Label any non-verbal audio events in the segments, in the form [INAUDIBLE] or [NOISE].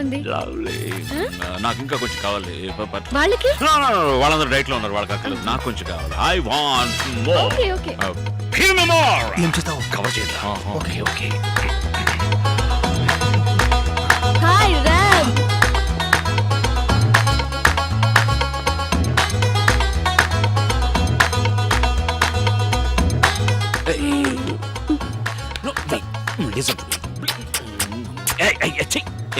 ఉంది Lovely. నాకు ఇంకా కొంచెం కావాలి. వాళ్ళకి? No, no, no, no, వాళ్ళందరూ డైట్లో ఉన్నారు వాళ్ళకి అక్కర్లేదు నాకు కొంచెం కావాలి. I want more okay okay. Give me more ఏం చేస్తావు కవర్ చేయండి ఓకే ఓకే. హాయ్ రామ్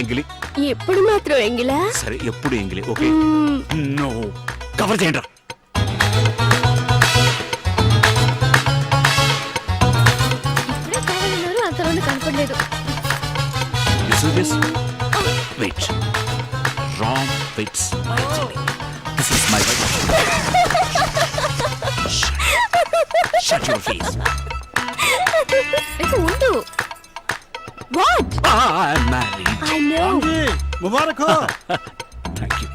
ఎంగిలి ఎప్పుడు మాత్రం ఎంగిలా సరే ఎప్పుడు ఎంగిలి ఓకే నో కవర్ చేయండి ఇప్పుడే కావాలన్నారు అంతలోనే కనపడలేదు ఉండు what Ah, I'm married. I know Mubarak Thank you.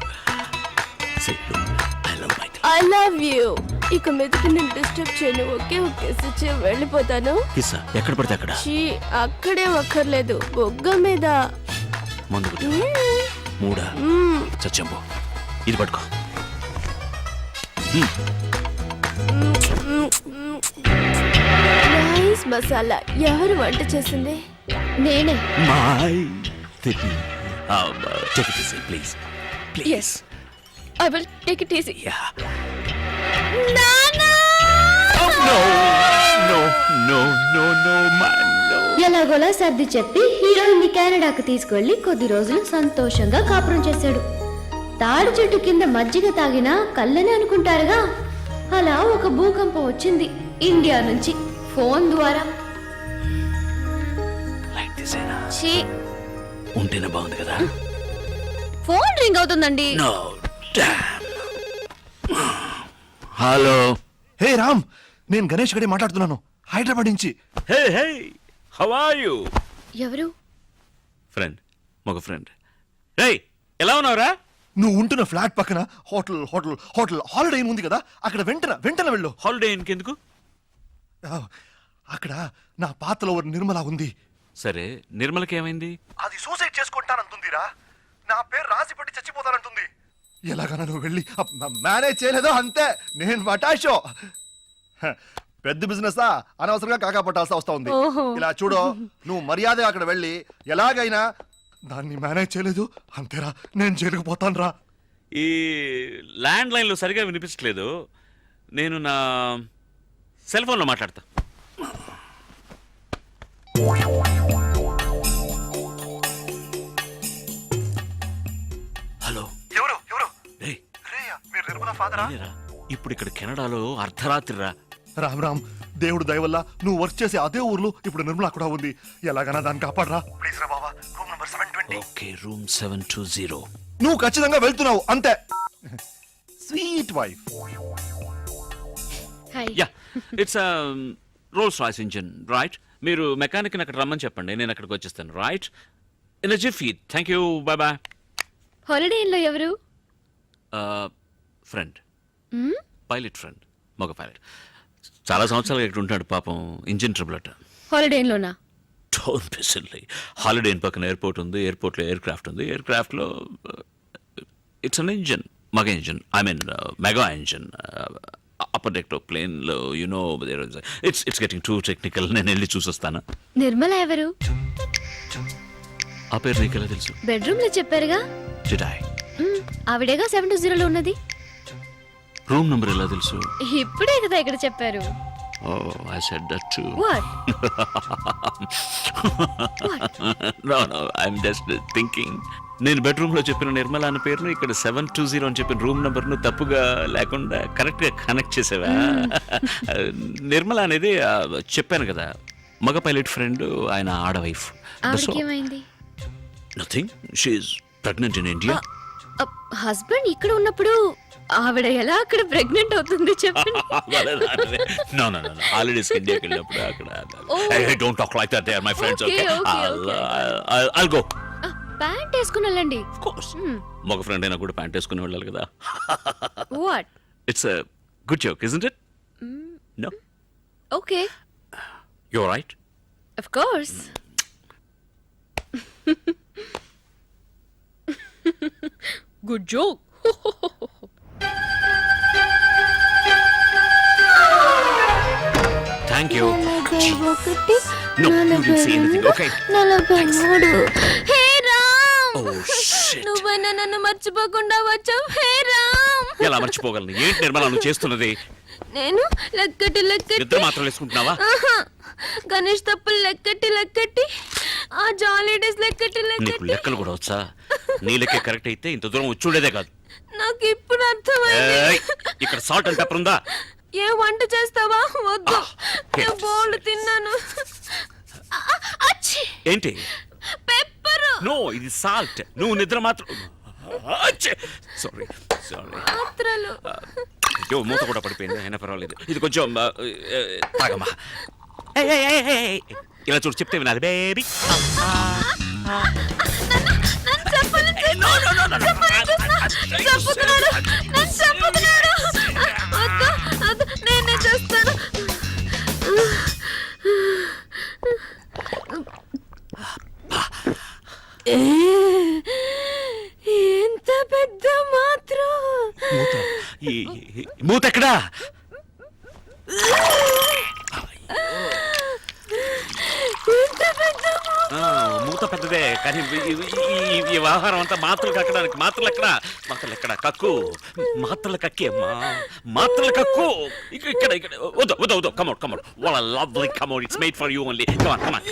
Say, look, I love my I love you ఇక మీదకి నేను డిస్టర్బ్ చేయను ఓకే ఓకే సిచ్చి వెళ్ళిపోతాను కిస్సా ఎక్కడ పడితే అక్కడ చీ అక్కడే ఒక్కర్లేదు బొగ్గ మీద ముందు కొట్టు. మూడా మ్మ్. చచ్చంబు ఇది పట్టుకో నైస్ మసాలా ఎవరు వంట చేసింది నేనే మై తిప్పి take it easy please please I will take it easy yeah నానా no no no no no man no ఎలాగోలా సర్ది చెప్పి హీరోయిన్ని కెనడాకు తీసుకెళ్ళి కొద్ది రోజులు సంతోషంగా కాపురం చేశాడు. తాడి చెట్టు కింద మజ్జిగ తాగినా కళ్ళని అనుకుంటారుగా. అలా ఒక భూకంపం వచ్చింది ఇండియా నుంచి ఫోన్ ద్వారా. ఉంటేనే బాగుంది కదా? ఫోన్ రింగ్ అవుతుందండి. No hello. హే రామ్ నేను గణేష్ గడి మాట్లాడుతున్నాను. హైదరాబాద్ నుంచి. Hey hey how are you ఎవరు? ఫ్రెండ్ మగ ఫ్రెండ్ రే ఎలా ఉన్నావురా? నువ్వు ఉంటున్న ఫ్లాట్ పక్కన hotel hotel hotel Holiday Inn ఉంది కదా? అక్కడ వెంటన వెంటన వెళ్ళు. హాలిడే ఆ, అక్కడ నా పాతలో ఒక నిర్మల ఉంది. సరే నిర్మలకి ఏమైంది? అది సూసైడ్ చేసుకుంటానంటుందిరా. నా పేరు రాసి పెట్టి చచ్చిపోతానంటుంది. ఎలాగైనా నువ్వు వెళ్ళి మేనేజ్ చేయలేదో అంతే. నేను మటాషో హ, పెద్ద బిజినెస్ అనవసరంగా కాకా పట్టాల్సి వస్తా ఉంది. ఇలా చూడు నువ్వు మర్యాద అక్కడ వెళ్ళి ఎలాగైనా దాన్ని మేనేజ్ చేయలేదు. అంతేరా నేను జైలుకు పోతాను రా ఈ ల్యాండ్ లైన్లో సరిగా వినిపించట్లేదు. నేను నా సెల్ ఫోన్లో మాట్లాడతా. నేనేరా. ఇప్పుడు ఇక్కడ కెనడాలో అర్ధరాత్రి రా రామ్ రామ్ దేవుడు దయ వల్ల నువ్వు వర్క్ చేసే అదే ఊర్లో ఇప్పుడు నిర్మల కూడా ఉంది. ఎలాగైనా దాన్ని కాపాడరా. ప్లీజ్ రా బాబా room number seven twenty. Okay room seven two zero. నువ్వు ఖచ్చితంగా వెళ్తున్నావు అంతే. Sweet wife. Hi yeah it's Rolls Royce engine right మీరు మెకానిక్ని అక్కడ రమ్మని చెప్పండి నేను అక్కడికి వచ్చేస్తాను right in a jiffy thank you bye bye holiday లో ఎవరు? ఫ్రెండ్? పైలట్ ఫ్రెండ్ మగ పైలట్. చాలా సంవత్సరాలుగా ఇక్కడ ఉంటాడు పాపం ఇంజిన్ ట్రబుల్ అట. హాలిడే లోనా don't be silly Holiday Inn పక్కన ఎయిర్పోర్ట్ ఉంది ఎయిర్పోర్ట్లో ఎయిర్ క్రాఫ్ట్ ఉంది. ఎయిర్ క్రాఫ్ట్లో ఇట్స్ అన్ ఇంజిన్ మగ engine I mean mega engine upper deck ప్లేన్లో you know it's it's getting too technical నేను వెళ్ళి చూసొస్తాను. నిర్మల ఎవరు? ఆ పేరు నీకెలా తెలుసు? బెడ్రూమ్లో చెప్పారుగా ఆవిడేగా సెవెన్ టూ జీరోలో ఉన్నది? రూమ్ నెంబర్ ఎలా తెలుసు? ఇప్పుడే కదా ఇక్కడ చెప్పారు. ఓ I said that to what no no I'm just thinking నేను బెడ్రూమ్లో చెప్పిన నిర్మల అన్న పేరును ఇక్కడ సెవెన్ టూ జీరో అని చెప్పిన రూమ్ నెంబర్ను తప్పుగా లేకుండా కరెక్ట్గా కనెక్ట్ చేసావా నిర్మల అనేది ఆ, చెప్పాను కదా మగ పైలట్ ఫ్రెండ్ ఆయన ఆడ వైఫ్ ఆవిడకి ఏమైంది? Nothing she's pregnant in India husband ఇక్కడ ఉన్నప్పుడు ఆవిడ ఎలా అక్కడ ప్రెగ్నెంట్ అవుతుంది చెప్పండి? నో నో నో హాలిడేస్ ఇండియాకి వెళ్ళినప్పుడు అక్కడ. Don't talk like that they are my friends okay okay, okay. I'll go pant వేసుకుని వెళ్ళండి. ఆఫ్ కోర్స్ మగ ఫ్రెండ్ అయినా కూడా ప్యాంట్ వేసుకుని వెళ్ళాలి కదా. What it's good joke isn't it no okay you right of course good joke thank you నలభై ఒకటి No, you నలభై didn't say anything, రెండు, okay? నలభై మూడు. హే రామ్! Oh, shit. నువ్వైనా నన్ను మర్చిపోకుండా వచ్చావు. హే రామ్! ఎలా మర్చిపోగలను? ఏంటి నిర్మల నువ్వు చేస్తున్నది? నేను లెక్కటి లెక్కటి. నిద్ర మాత్రం వేసుకుంటున్నావా? ఆహా. గణేష్ తప్పులు లెక్కటి లెక్కటి. ఆ జాలీ డేస్ లెక్కటి నీకు లెక్కటి లెక్కలు కూడా వచ్చా? నీ లెక్కే కరెక్ట్ అయితే ఇంత దూరం వచ్చుండేదే కాదు. నాకు ఇప్పుడు అర్థమైంది. ఏయ్, ఇక్కడ సాల్ట్ అండ్ పెప్పర్ ఉందా? ఏ వంట చేస్తావా వద్దు Ah, నేను. బోల్డ్ తిన్నాను అచ్చి ఏంటి పెప్పరు నో ఇది సాల్ట్ నువ్వు నిద్ర మాత్రం సారీ సారీ మాత్రలు అయ్యో మూత కూడా పడిపోయింది అయినా పర్వాలేదు ఇది కొంచెం తాగమ్మా ఏయ్, ఏయ్, ఏయ్, ఏయ్, ఏయ్. ఇలా చూడు చెప్తే వినాలి బేబీ నన్ను చెప్పని చంపుతున్నాడు పెద్దదే కానీ ఈ- వ్యవహారం అంతా మాత్రలు కక్కడానికి మాత్రలు ఎక్కడ? మాత్రలు ఎక్కడ? కక్కు. మాత్రలు కక్కి అమ్మా మాత్రలు కక్కు. ఇక్కడ ఇక్కడ ఇక్కడ. వద్దు వద్దు వద్దు. కమౌట్ కమౌట్ వాళ్ళ lovely come out it's made for you only come on come on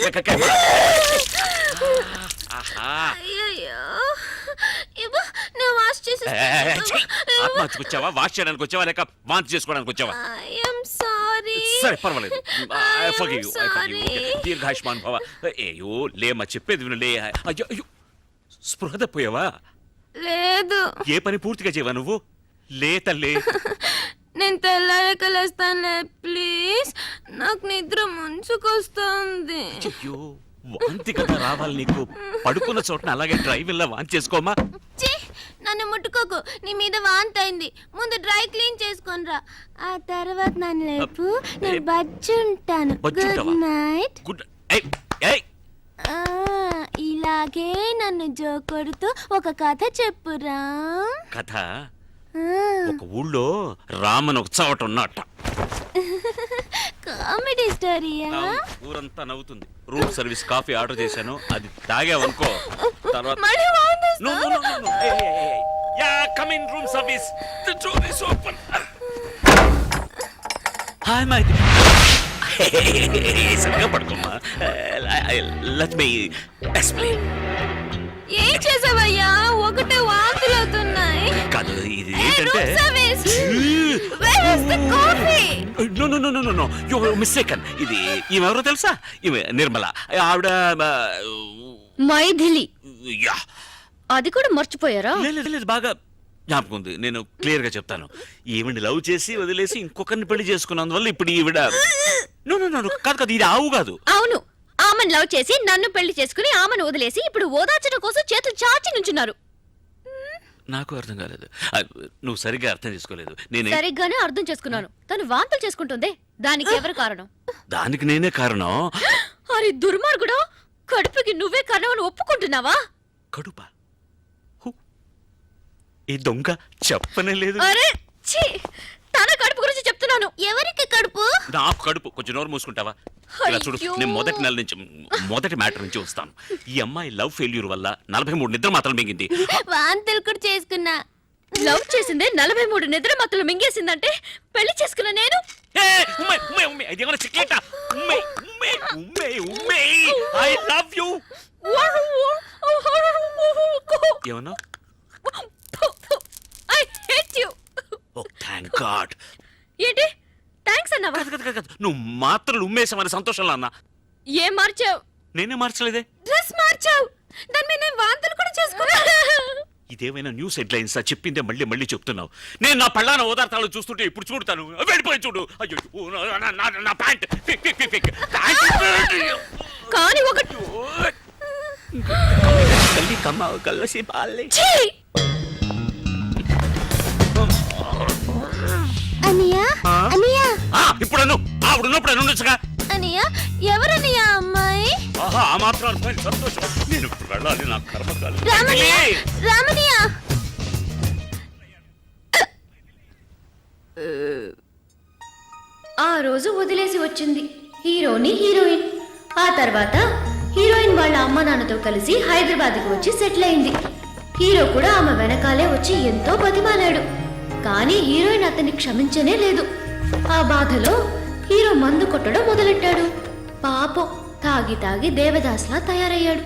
ఆత్మహత్యకు వచ్చావా? వాష్ చేయడానికి వచ్చావా? లేక వాంతి చేసుకోవడానికి వచ్చావా? [LAUGHS] సారీ పర్వాలేదు. I sorry. దీర్ఘాయుష్మాన్ భవ. ఏయో లేమ్మా చెప్పేది విను లే అయ్యో అయ్యో. స్పృహ తప్పోయావా? లేదు. ఏ పని పూర్తిగా చేయవా నువ్వు? లే తల్లి. [LAUGHS] నేను తెల్లారక లేస్తానులే ప్లీజ్. నాకు నిద్ర ముంచుకొస్తుంది. అయ్యో వాంతి కదా రావాలి నీకు. పడుకున్న చోటన అలాగే డ్రైవ్ వెళ్ళా వాంతి చేసుకోమా? ఛీ, నన్ను ముట్టుకోకు. నీ మీద వాంతి అయింది. ముందు డ్రై క్లీన్ చేసుకొనిరా ఆ తర్వాత నన్ను లేపు. నేను బజ్జుంటాను గుడ్? నైట్ గుడ్ ఇలాగే నన్ను జోకొడుతూ ఒక కథ చెప్పురా. కథ? ఒక ఊళ్ళో రామన్ ఒక చవట ఉన్నట్ట కామెడీ స్టోరీయా? ఊరంతా నవ్వుతుంది. రూమ్ సర్వీస్ కాఫీ ఆర్డర్ చేశాను. అది తాగావనుకో తర్వాత in, room service. The door is open. Hi, my dear. [LAUGHS] సరిగా పడుకోమ్మా. లెట్ మీ ఎక్స్ప్లెయిన్ ఏం చేసావయ్యా? ఒకటే వాంతులు అవుతున్నాయి. కాదు ఇది ఏంటంటే room service. Where is the coffee? No no no no no you mistaken ఇది ఈమె ఎవరో తెలుసా? ఈమె నిర్మల. ఆవిడ మైథిలి. యా. అది కూడా మర్చిపోయారా? లేదు, లేదు బాగా జ్ఞాపకం ఉంది. నేను క్లియర్గా చెప్తాను. ఈవిడ లవ్ చేసి వదిలేసి ఇంకొకరిని పెళ్ళి చేసుకున్నందువల్ల ఇప్పుడు ఈవిడ నో నో నో కాదు కాదు ఇది ఆవు కాదు. అవును. ఆమెను లవ్ చేసి నన్ను పెళ్ళి చేసుకుని ఆమెను వదిలేసి ఇప్పుడు ఓదార్చడం కోసం చేతులు చాచి నుంచున్నారు. నాకు అర్థం కాలేదు. ఆ, నువ్వు సరిగ్గా అర్థం చేసుకోలేదు. నేను సరిగ్గానే అర్థం చేసుకున్నాను. తను వాంతులు చేసుకుంటుందే. దానికి ఎవరు కారణం? దానికి నేనే కారణం. [GASPS] అరే దుర్మార్గుడా! కడుపుకి నువ్వే కారణం అని ఒప్పుకుంటున్నావా? కడుప. ఈ దొంగ చెప్పనే లేదు అరే ఛీ తన కడుపు గురించి చెప్తున్నాను ఎవరికి కడుపు నాకు కడుపు కొంచెం నోరు మూసుకుంటావా ఇలా చూడు అయ్యో. నేను మొదటి నెల నుంచి మొదటి మ్యాటర్ నుంచి వస్తాను ఈ అమ్మాయి లవ్ ఫెయిల్యూర్ వల్ల నలభై మూడు నిద్ర మాత్రం మింగింది వాంతులు కూడా చేసుకున్నా లవ్ చేసిందే నలభై మూడు నిద్ర మత్తులు మింగేసిందంటే పెళ్ళి చేసుకున్న నేను ఏ, ఉమ్మే, ఉమ్మే, ఉమ్మే, ఇది ఏమైనా చిక్లేట? ఉమ్మే, ఉమ్మే, ఉమ్మే, ఉమ్మే, I love you. ఏమన్నా I hate you oh thank God ఏంటి? థ్యాంక్స్ అన్నావా? కాదు కాదు కాదు, కాదు. నువ్వు మాత్రలు ఉమ్మేసామని సంతోషంలో అన్నా. ఏం మార్చావు? నేనే మార్చలేదే? డ్రెస్ మార్చావు. దాని మీద నేను వాంతులు కూడా చేసుకున్నా. ఇదేమైనా న్యూస్ హెడ్లైన్స్? చెప్పిందే మళ్ళీ మళ్ళీ చెప్తున్నావు. నేను నా పళ్ళాన ఓదార్తాలు చూస్తుంటే ఇప్పుడు చూడతాను. వెళ్ళిపోయి చూడు. అయ్యో ఓ, నా- నా- నా- నా pant. Pick pick pick pick pant కానీ ఒక కల్లి కమ్మ కల్లసి పాలే. ఛీ! అమ్మాయి? ఆహా ఆ మాత్రం అర్థమైంది సంతోషం. నేను ఇప్పుడు వెళ్ళాలి నా ఆ రోజు వదిలేసి వచ్చింది హీరోని హీరోయిన్. ఆ తర్వాత హీరోయిన్ వాళ్ళ అమ్మ నాన్నతో కలిసి హైదరాబాద్కి వచ్చి సెటిల్ అయింది. హీరో కూడా ఆమె వెనకాలే వచ్చి ఎంతో బతిమాలాడు. కానీ హీరోయిన్ అతన్ని క్షమించనే లేదు. ఆ బాధలో హీరో మందు కొట్టడం మొదలెట్టాడు. పాపం తాగి తాగి దేవదాస్లా తయారయ్యాడు.